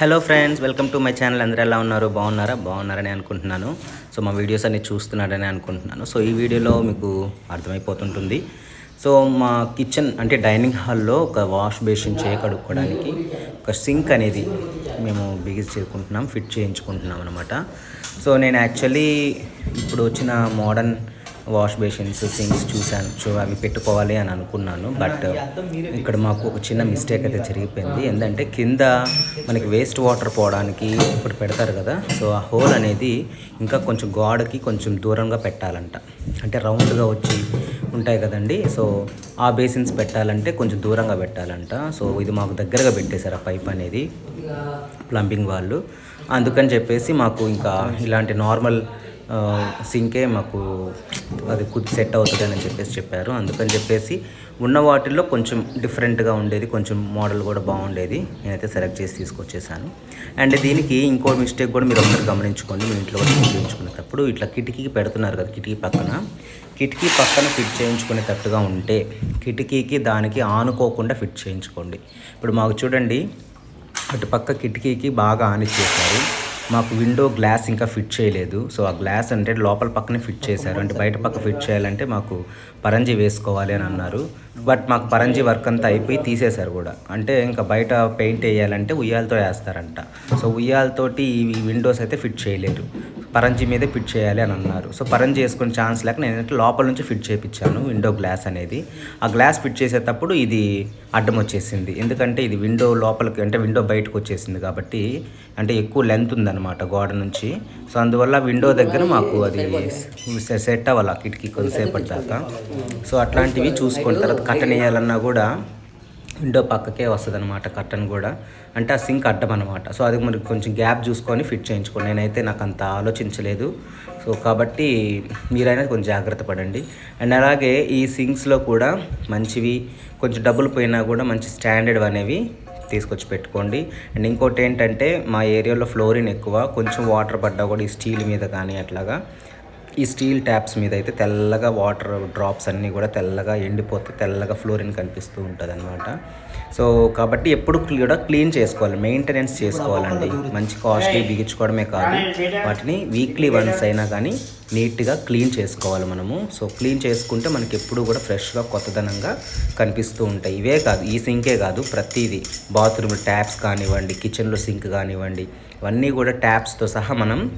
Hello friends welcome to my channel అందరూ ఎలా ఉన్నారు? బాగున్నారా? బాగున్నారని అనుకుంటున్నాను. సో మా వీడియోస్ అన్ని చూస్తున్నారని అనుకుంటున్నాను. సో ఈ వీడియోలో మీకు అర్థమైపోతుంటుంది. సో మా కిచెన్ అంటే డైనింగ్ హాల్లో ఒక వాష్ బేసిన్ చేయ కడుక్కోవడానికి ఒక సింక్ అనేది మేము బిగిస్ చేసుకుంటున్నాం ఫిట్ చేయించుకుంటున్నాం అనమాట సో నేను యాక్చువల్లీ ఇప్పుడు వచ్చిన మోడర్న్ వాష్ బేసిన్స్ సింక్స్ చూశాను. సో అవి పెట్టుకోవాలి అని అనుకున్నాను. బట్ ఇక్కడ మాకు ఒక చిన్న మిస్టేక్ అయితే జరిగిపోయింది. ఏంటంటే కింద మనకి వేస్ట్ వాటర్ పోవడానికి ఇప్పుడు పెడతారు కదా. సో ఆ హోల్ అనేది ఇంకా కొంచెం గోడకి కొంచెం దూరంగా పెట్టాలంట. అంటే రౌండ్గా వచ్చి ఉంటాయి కదండి. సో ఆ బేసిన్స్ పెట్టాలంటే కొంచెం దూరంగా పెట్టాలంట. సో ఇది మాకు దగ్గరగా పెట్టేశారు ఆ పైప్ అనేది ప్లంబింగ్ వాళ్ళు. అందుకని చెప్పేసి మాకు ఇంకా ఇలాంటి నార్మల్ సింకే మాకు అది సెట్ అవుతుంది అని చెప్పేసి చెప్పారు. అందుకని చెప్పేసి ఉన్న వాటిల్లో కొంచెం డిఫరెంట్గా ఉండేది కొంచెం మోడల్ కూడా బాగుండేది. నేనైతే సెలెక్ట్ చేసి తీసుకొచ్చేసాను. అండ్ దీనికి ఇంకో మిస్టేక్ కూడా మీరు అందరు గమనించుకోండి. మీ ఇంట్లో కూడా ఫిట్ చేయించుకునేటప్పుడు ఇట్లా కిటికీకి పెడుతున్నారు కదా కిటికీ పక్కన. కిటికీ పక్కన ఫిట్ చేయించుకునేటట్టుగా ఉంటే కిటికీకి దానికి ఆనుకోకుండా ఫిట్ చేయించుకోండి. ఇప్పుడు మాకు చూడండి అటు పక్క కిటికీకి బాగా ఆనిచ్చేసారు మాకు విండో గ్లాస్ ఇంకా ఫిట్ చేయలేదు. సో ఆ గ్లాస్ అంటే లోపల పక్కనే ఫిట్ చేశారు. అంటే బయట పక్క ఫిట్ చేయాలంటే మాకు పరంజి వేసుకోవాలి అని అన్నారు. బట్ మాకు పరంజి వర్క్ అంతా అయిపోయి తీసేశారు కూడా. అంటే ఇంకా బయట పెయింట్ వేయాలంటే ఉయ్యాలతో వేస్తారంట. సో ఉయ్యాలతోటి ఈ విండోస్ అయితే ఫిట్ చేయలేరు పరంజి మీదే ఫిట్ చేయాలి అని అన్నారు. సో పరంజి వేసుకునే ఛాన్స్ లేక నేను లోపల నుంచి ఫిట్ చేయించాను విండో గ్లాస్ అనేది. ఆ గ్లాస్ ఫిట్ చేసేటప్పుడు ఇది అడ్డం వచ్చేసింది. ఎందుకంటే ఇది విండో లోపలికి అంటే విండో బయటకు వచ్చేసింది కాబట్టి అంటే ఎక్కువ లెంత్ ఉందన్నమాట గోడ నుంచి. సో అందువల్ల విండో దగ్గర మాకు అది సెట్ అవ్వాలి ఆ కిటికీ కొద్దిసేపటి దాకా. సో అట్లాంటివి చూసుకోండి తర్వాత కట్టన్ వేయాలన్నా కూడా విండో పక్కకే వస్తుంది అనమాట కట్టన్ కూడా. అంటే ఆ సింక్ అడ్డం అనమాట సో అది మరి కొంచెం గ్యాప్ చూసుకొని ఫిట్ చేయించుకోండి. నేనైతే నాకు అంత ఆలోచించలేదు. సో కాబట్టి మీరైనా కొంచెం జాగ్రత్త పడండి. అండ్ అలాగే ఈ సింక్స్లో కూడా మంచివి కొంచెం డబ్బులు పోయినా కూడా మంచి స్టాండర్డ్ అనేవి తీసుకొచ్చి పెట్టుకోండి. అండ్ ఇంకోటి ఏంటంటే మా ఏరియాలో ఫ్లోరిన్ ఎక్కువ కొంచెం వాటర్ పడ్డా కూడా ఈ స్టీల్ మీద కానీ అట్లాగా. ఈ స్టీల్ ట్యాప్స్ మీద అయితే తెల్లగా వాటర్ డ్రాప్స్ అన్నీ కూడా తెల్లగా ఎండిపోతే తెల్లగా ఫ్లోరిన్ కనిపిస్తూ ఉంటుంది అనమాట సో కాబట్టి ఎప్పుడు కూడా క్లీన్ చేసుకోవాలి మెయింటెనెన్స్ చేసుకోవాలండి. మంచి కాస్ట్లీ బిగించుకోవడమే కాదు. వాటిని వీక్లీ వన్స్ అయినా కానీ నీట్గా క్లీన్ చేసుకోవాలి మనము. సో క్లీన్ చేసుకుంటే మనకి ఎప్పుడు కూడా ఫ్రెష్గా కొత్తదనంగా కనిపిస్తూ ఉంటాయి. ఇవే కాదు ఈ సింకే కాదు ప్రతిదీ. బాత్రూమ్ ట్యాప్స్ కానివ్వండి కిచెన్లో సింక్ కానివ్వండి ఇవన్నీ కూడా ట్యాప్స్తో సహా మనం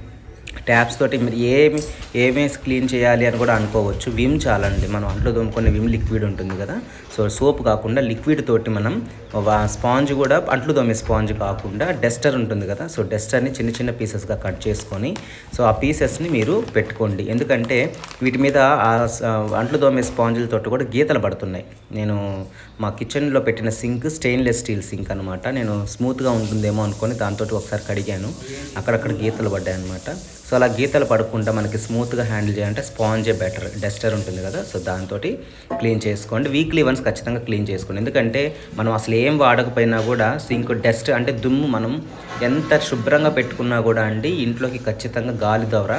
ట్యాప్స్ తోటి మీరు ఏమి ఏమేసి క్లీన్ చేయాలి అని కూడా అనుకోవచ్చు. విమ్ చాలండి. మనం అంట్లో తోముకునే విమ్ లిక్విడ్ ఉంటుంది కదా. సో సోప్ కాకుండా లిక్విడ్ తోటి మనం స్పాంజ్ కూడా అంట్లు తోమే స్పాంజ్ కాకుండా డస్టర్ ఉంటుంది కదా. సో డస్టర్ని చిన్న చిన్న పీసెస్గా కట్ చేసుకొని సో ఆ పీసెస్ని మీరు పెట్టుకోండి. ఎందుకంటే వీటి మీద ఆ అంట్లు తోమే స్పాంజులతో కూడా గీతలు పడుతున్నాయి. నేను మా కిచెన్లో పెట్టిన సింక్ స్టెయిన్లెస్ స్టీల్ సింక్ అనమాట నేను స్మూత్గా ఉంటుందేమో అనుకొని దాంతో ఒకసారి కడిగాను. అక్కడక్కడ గీతలు పడ్డాయి అనమాట సో అలా గీతలు పడకుండా మనకి స్మూత్గా హ్యాండిల్ చేయాలంటే స్పాంజే బెటర్ డస్టర్ ఉంటుంది కదా. సో దాంతో క్లీన్ చేసుకోండి. వీక్లీ వన్స్ ఖచ్చితంగా క్లీన్ చేసుకోండి. ఎందుకంటే మనం అసలు ఏం వాడకపోయినా కూడా సింక్ డస్ట్ అంటే దుమ్ము మనం ఎంత శుభ్రంగా పెట్టుకున్నా కూడా అండి ఇంట్లోకి ఖచ్చితంగా గాలి ద్వారా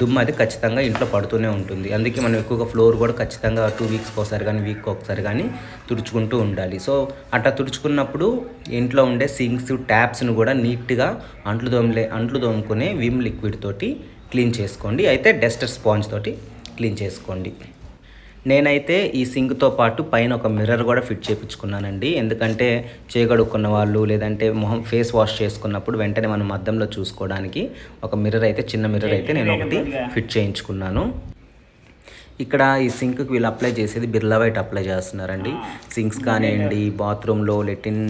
దుమ్ము అది ఖచ్చితంగా ఇంట్లో పడుతూనే ఉంటుంది. అందుకే మనం ఎక్కువగా ఫ్లోర్ కూడా ఖచ్చితంగా టూ వీక్స్కి ఒకసారి కానీ వీక్ ఒకసారి కానీ తుడుచుకుంటూ ఉండాలి. సో అట్లా తుడుచుకున్నప్పుడు ఇంట్లో ఉండే సింక్స్ ట్యాప్స్ను కూడా నీట్గా అంట్లు దోమలే అంట్లు దోముకునే విమ్ లిక్విడ్ తోటి క్లీన్ చేసుకోండి. అయితే డస్టర్ స్పాంజ్ తోటి క్లీన్ చేసుకోండి. నేనైతే ఈ సింక్తో పాటు పైన ఒక మిర్రర్ కూడా ఫిట్ చేయించుకున్నానండి ఎందుకంటే చేయగడుక్కున్న వాళ్ళు లేదంటే మొహం ఫేస్ వాష్ చేసుకున్నప్పుడు వెంటనే మనం అద్దంలో చూసుకోవడానికి ఒక మిర్రర్ అయితే చిన్న మిర్రర్ అయితే నేను ఒకటి ఫిట్ చేయించుకున్నాను. ఇక్కడ ఈ సింక్కి వీళ్ళు అప్లై చేసేది బిర్లా వైట్ అప్లై చేస్తున్నారండి. సింక్స్ కానివ్వండి బాత్రూంలో లెటిన్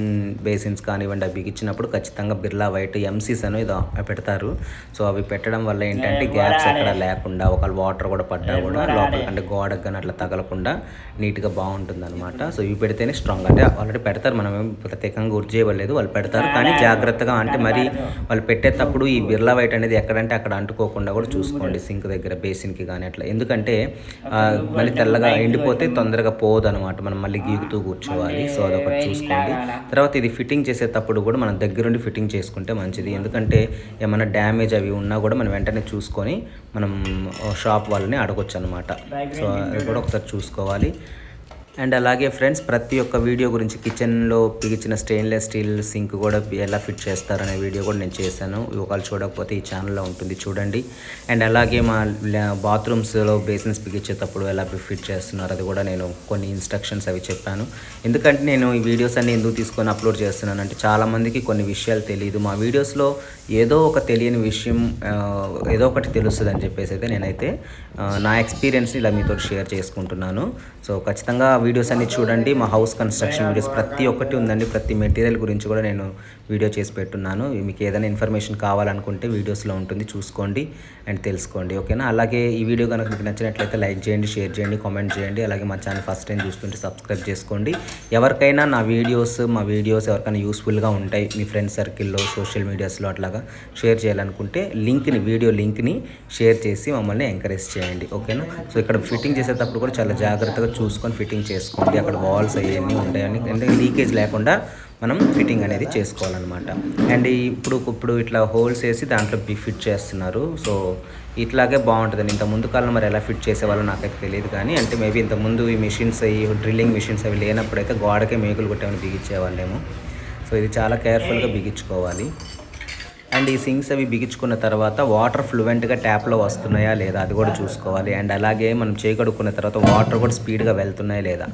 బేసిన్స్ కానివ్వండి అవి బిగించినప్పుడు ఖచ్చితంగా బిర్లా వైట్ ఎంసీస్ అని ఇది పెడతారు. సో అవి పెట్టడం వల్ల ఏంటంటే గ్యాప్స్ ఎక్కడ లేకుండా ఒకవేళ వాటర్ కూడా పడ్డా కూడా లోపల అంటే గోడకు కానీ అట్లా తగలకుండా నీట్గా బాగుంటుంది అనమాట సో ఇవి పెడితేనే స్ట్రాంగ్ అంటే ఆల్రెడీ పెడతారు మనం ప్రత్యేకంగా గుర్తు చేయలేదు వాళ్ళు పెడతారు. కానీ జాగ్రత్తగా అంటే మరి వాళ్ళు పెట్టేటప్పుడు ఈ బిర్లా వైట్ అనేది ఎక్కడంటే అక్కడ అంటుకోకుండా కూడా చూసుకోండి సింక్ దగ్గర బేసిన్కి కానీ అట్లా. ఎందుకంటే మళ్ళీ తెల్లగా ఎండిపోతే తొందరగా పోదు అనమాట మనం మళ్ళీ గీగుతూ కూర్చోవాలి. సో అదొకటి చూసుకోండి. తర్వాత ఇది ఫిట్టింగ్ చేసేటప్పుడు కూడా మనం దగ్గరుండి ఫిట్టింగ్ చేసుకుంటే మంచిది. ఎందుకంటే ఏమైనా డ్యామేజ్ అవి ఉన్నా కూడా మనం వెంటనే చూసుకొని మనం షాప్ వాళ్ళని అడగొచ్చు అనమాట సో అది కూడా ఒకసారి చూసుకోవాలి. అండ్ అలాగే ఫ్రెండ్స్ ప్రతి ఒక్క వీడియో గురించి కిచెన్లో పిగిచిన స్టెయిన్లెస్ స్టీల్ సింక్ కూడా ఎలా ఫిట్ చేస్తారనే వీడియో కూడా నేను చేశాను. ఒకవేళ చూడకపోతే ఈ ఛానల్లో ఉంటుంది చూడండి. అండ్ అలాగే మా బాత్రూమ్స్లో బేసిన్స్ పిగిచ్చేటప్పుడు ఎలా ఫిట్ చేస్తున్నారు అది కూడా నేను కొన్ని ఇన్స్ట్రక్షన్స్ అవి చెప్పాను. ఎందుకంటే నేను ఈ వీడియోస్ అన్ని ఎందుకు తీసుకొని అప్లోడ్ చేస్తున్నాను అంటే చాలామందికి కొన్ని విషయాలు తెలియదు. మా వీడియోస్లో ఏదో ఒక తెలియని విషయం ఏదో ఒకటి తెలుస్తుంది అని చెప్పేసి అయితే నేనైతే నా ఎక్స్పీరియన్స్ ఇలా మీతో షేర్ చేసుకుంటున్నాను. సో ఖచ్చితంగా వీడియోస్ అన్ని చూడండి. మా హౌస్ కన్స్ట్రక్షన్ వీడియోస్ ప్రతి ఒక్కటి ఉందండి. ప్రతి మెటీరియల్ గురించి కూడా నేను వీడియో చేసి పెట్టున్నాను. మీకు ఏదైనా ఇన్ఫర్మేషన్ కావాలనుకుంటే వీడియోస్లో ఉంటుంది. చూసుకోండి అండ్ తెలుసుకోండి. ఓకేనా? అలాగే ఈ వీడియో కనుక మీకు నచ్చినట్లయితే లైక్ చేయండి షేర్ చేయండి కామెంట్ చేయండి. అలాగే మా ఛానల్ ఫస్ట్ టైం చూస్తుంటే సబ్స్క్రైబ్ చేసుకోండి. ఎవరికైనా నా వీడియోస్ మా వీడియోస్ ఎవరికైనా యూస్ఫుల్గా ఉంటాయి మీ ఫ్రెండ్స్ సర్కిల్లో సోషల్ మీడియాస్లో అట్లాగా షేర్ చేయాలనుకుంటే లింక్ని వీడియో లింక్ని షేర్ చేసి మమ్మల్ని ఎంకరేజ్ చేయండి. ఓకేనా? సో ఇక్కడ ఫిట్టింగ్ చేసేటప్పుడు కూడా చాలా జాగ్రత్తగా చూసుకొని ఫిట్టింగ్ చేసుకోండి. అక్కడ వాల్స్ అవన్నీ ఉంటాయని. అంటే లీకేజ్ లేకుండా మనం ఫిట్టింగ్ అనేది చేసుకోవాలన్నమాట. అండ్ ఇప్పుడు ఇప్పుడు ఇట్లా హోల్స్ వేసి దాంట్లో బి ఫిట్ చేస్తున్నారు. సో ఇట్లాగే బాగుంటుందండి. ఇంత ముందు కాలం మరి ఎలా ఫిట్ చేసేవాళ్ళో నాకైతే తెలియదు కానీ అంటే మేబీ ఇంత ముందు ఈ మిషన్స్ అవి డ్రిల్లింగ్ మిషన్స్ అవి లేనప్పుడు అయితే గోడకే మేకులు కొట్టేమని బిగించేవాళ్ళేమో. సో ఇది చాలా కేర్ఫుల్గా బిగించుకోవాలి. అండ్ ఈ సింక్స్ అవి బిగించుకున్న తర్వాత వాటర్ ఫ్లూవెంట్గా ట్యాప్లో వస్తున్నాయా లేదా అది కూడా చూసుకోవాలి. అండ్ అలాగే మనం చేకడుక్కున్న తర్వాత వాటర్ కూడా స్పీడ్గా వెళ్తున్నాయా లేదా?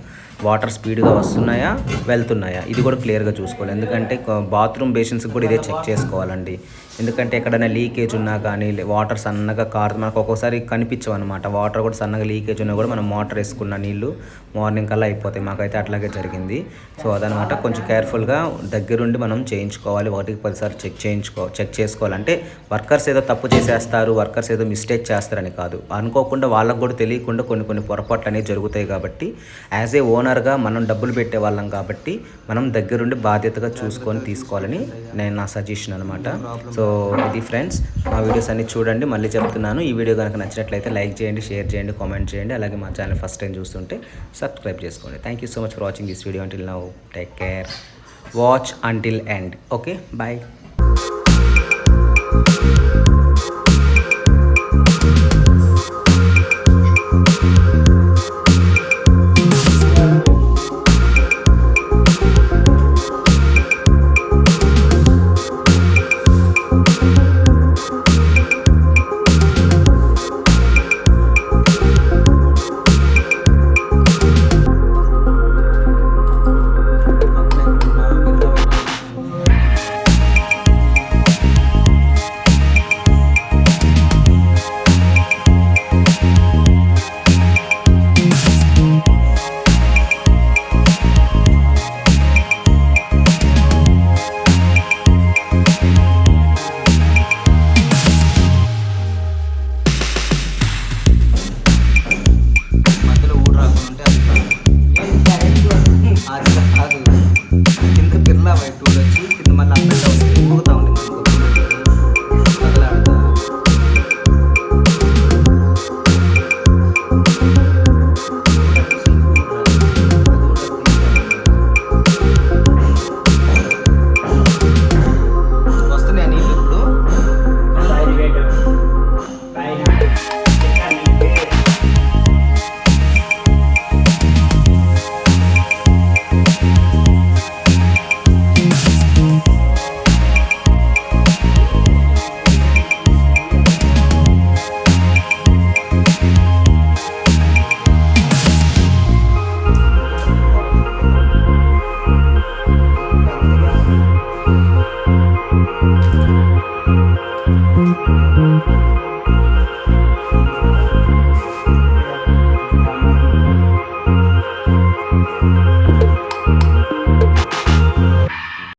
వాటర్ స్పీడ్గా వస్తున్నాయా వెళ్తున్నాయా? ఇది కూడా క్లియర్గా చూసుకోవాలి. ఎందుకంటే బాత్రూమ్ బేసిన్స్ కూడా ఇదే చెక్ చేసుకోవాలండి. ఎందుకంటే ఎక్కడైనా లీకేజ్ ఉన్నా కానీ వాటర్ సన్నగా కారు మనకు ఒక్కోసారి కనిపించవు అనమాట వాటర్ కూడా సన్నగా లీకేజ్ ఉన్నా కూడా మనం మోటార్ వేసుకున్న నీళ్ళు మార్నింగ్ కల్లా అయిపోతాయి. మాకైతే అట్లాగే జరిగింది. సో అదనమాట కొంచెం కేర్ఫుల్గా దగ్గరుండి మనం చేయించుకోవాలి. ఒకటికి పదిసార్లు చెక్ చేయించుకో చెక్ చేసుకోవాలంటే వర్కర్స్ ఏదో తప్పు చేసేస్తారు వర్కర్స్ ఏదో మిస్టేక్ చేస్తారని కాదు. అనుకోకుండా వాళ్ళకు కూడా తెలియకుండా కొన్ని కొన్ని పొరపాట్లు అనేవి జరుగుతాయి కాబట్టి యాజ్ ఏ ఓనర్గా మనం డబ్బులు పెట్టే వాళ్ళం కాబట్టి మనం దగ్గరుండి బాధ్యతగా చూసుకొని తీసుకోవాలని నేను నా సజెషన్ అనమాట సో సో ఇది ఫ్రెండ్స్ మా వీడియోస్ అన్ని చూడండి మళ్ళీ చెప్తున్నాను. ఈ వీడియో కనుక నచ్చినట్లయితే లైక్ చేయండి షేర్ చేయండి కామెంట్ చేయండి అలాగే మా ఛానల్ ఫస్ట్ టైం చూస్తుంటే సబ్స్క్రైబ్ చేసుకోండి. Thank you so much for watching this video until now take care watch until end okay bye